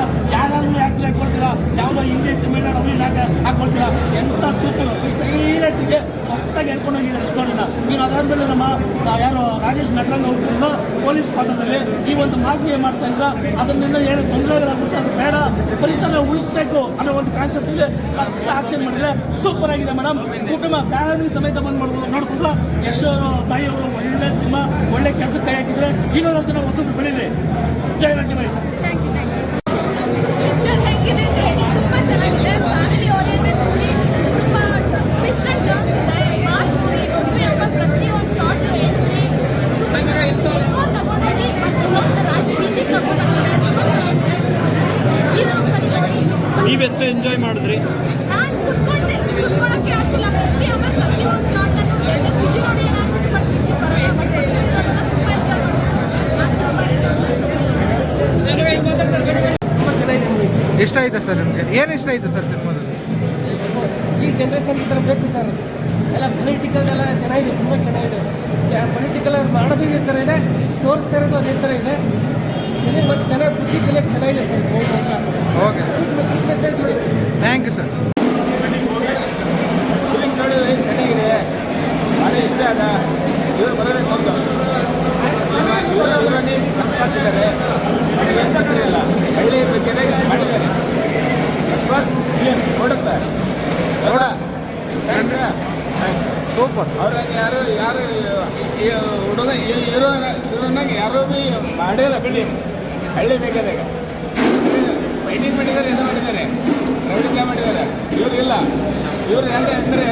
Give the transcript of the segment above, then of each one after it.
ಅಂತ ಯಾರನ್ನು ಯಾಕೆ ಹಾಕೊಳ್ತೀರಾ ಯಾವುದೋ ಹಿಂದಿ ತಮಿಳ್ನಾಡು ಅವ್ರಿಗೆ ಯಾಕೆ ಹಾಕೊಳ್ತೀರಾ ಎಂತ ಸೂಪರ್ ಸೈಲೆಂಟ್ಗೆ ಮಸ್ತಾಗಿ ಹೇಳ್ಕೊಂಡು ಹೋಗಿದ್ದಾರೆ ಸ್ಟೋರಿನ. ನೀನು ಅದಾದ್ಮೇಲೆ ನಮ್ಮ ಯಾರು ರಾಜೇಶ್ ನಟರಂಗ್ ಅವರು ಪೊಲೀಸ್ ಪಾತ್ರದಲ್ಲಿ ಈ ಒಂದು ಮಾರ್ಗೀಯ ಮಾಡ್ತಾ ಇದ್ರ. ಅದರಿಂದ ಏನು ತೊಂದರೆಗಳಾಗುತ್ತೆ, ಅದು ಬೇಡ. ಪರಿಸರ ಉಳಿಸ್ಬೇಕು ಅನ್ನೋ ಒಂದು ಕಾನ್ಸೆಪ್ಟ್ ಇದೆ ಮಸ್ತ್ ಆಕ್ಷನ್ ಮಾಡಿದ್ರೆ ಸೂಪರ್ ಆಗಿದೆ ಮೇಡಮ್ ಕುಟುಂಬ ಫ್ಯಾಮಿಲಿ ಸಮೇತ ಬಂದು ಮಾಡ್ಬೋದು. ನೋಡ್ಕೊಂಡು ಯಶೋರು, ತಾಯಿಯವರು ಒಳ್ಳೆ ಸಿನಿಮಾ, ಒಳ್ಳೆ ಕೆಲಸ ಕೈ ಹಾಕಿದ್ರೆ ಇನ್ನೊಂದಷ್ಟು ನಾವು ಹೊಸಬ್ರು ಬೆಳೀಲಿ ಜೈ ರಂಗಮೈ ತುಂಬ ಎಂಜಾಯ್ ಮಾಡಿದ್ರಿ. ಇಷ್ಟ ಆಯ್ತಾ ಸರ್ ನಿಮಗೆ? ಏನು ಇಷ್ಟ ಆಯ್ತು ಸರ್ ಸಿನಿಮಾದಲ್ಲಿ? ಈ ಜನ್ರೇಷನ್ ಈ ಥರ ಬೇಕು ಸರ್. ಎಲ್ಲ ಪೊಲಿಟಿಕಲ್ ಎಲ್ಲ ಚೆನ್ನಾಗಿದೆ ತುಂಬ ಚೆನ್ನಾಗಿದೆ. ಪೊಲಿಟಿಕಲ್ ಮಾಡೋದು ಇದೇ ಥರ ಇದೆ ತೋರಿಸ್ತಾ ಇರೋದು ಅದೇ ಥರ ಇದೆ. ಮತ್ತೆ ಚೆನ್ನಾಗಿ ಬುದ್ಧಿ ಕಲಿಯೋಕ್ಕೆ ಚೆನ್ನಾಗಿದೆ ಸರ್. ಓಕೆ. ಸರ್. ಫಿಲಿಮ್ ನೋಡಿದ್ರೆ ಚೆನ್ನಾಗಿದೆ? ಭಾರಿ ಇಷ್ಟ ಆದ ಇವರು ಬರಬೇಕು ಒಂದು ಇವರು ಫಸ್ಟ್ ಕ್ಲಾಸ್ ಇದ್ದಾರೆ. ಏನು ಗೊತ್ತಿರಲಿಲ್ಲ ಹಳ್ಳಿ ಬಗ್ಗೆ ಮಾಡಿದ್ದಾರೆ. ಫಸ್ಟ್ ಕ್ಲಾಸ್ ಫಿಲಿಮ್ ನೋಡುತ್ತಾ? ಥ್ಯಾಂಕ್ಸ್ ಸೂಪರ್ ಅವ್ರಾಗ ಯಾರು ಯಾರು ಹುಡುಗ ಇರೋ ಇರೋನಾಗ ಯಾರೂ ಭೀ ಮಾಡಿಲ್ಲ ಫಿಲಿಮ್ ಹಳ್ಳಿ ಬೇಕಾದಾಗ. ಫೈಟಿಂಗ್ ಮಾಡಿದ್ದಾರೆ ಇದು ಮಾಡಿದ್ದಾರೆ ರೌಡಿಕ ಮಾಡಿದ್ದಾರೆ ಇವ್ರು ಇಲ್ಲ ಇವ್ರು ಹೆಂಗೆ ಅಂದರೆ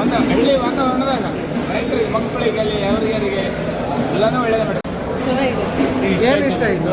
ಒಂದು ಹಳ್ಳಿ ವಾತಾವರಣದಾಗ ರೈತರಿಗೆ ಮಕ್ಕಳಿಗೆ ಅಲ್ಲಿ ಯಾರಿಗೆ ಎಲ್ಲನೂ ಒಳ್ಳೇದು ಮೇಡಮ್ ಏನು ಇಷ್ಟ ಆಯಿತು?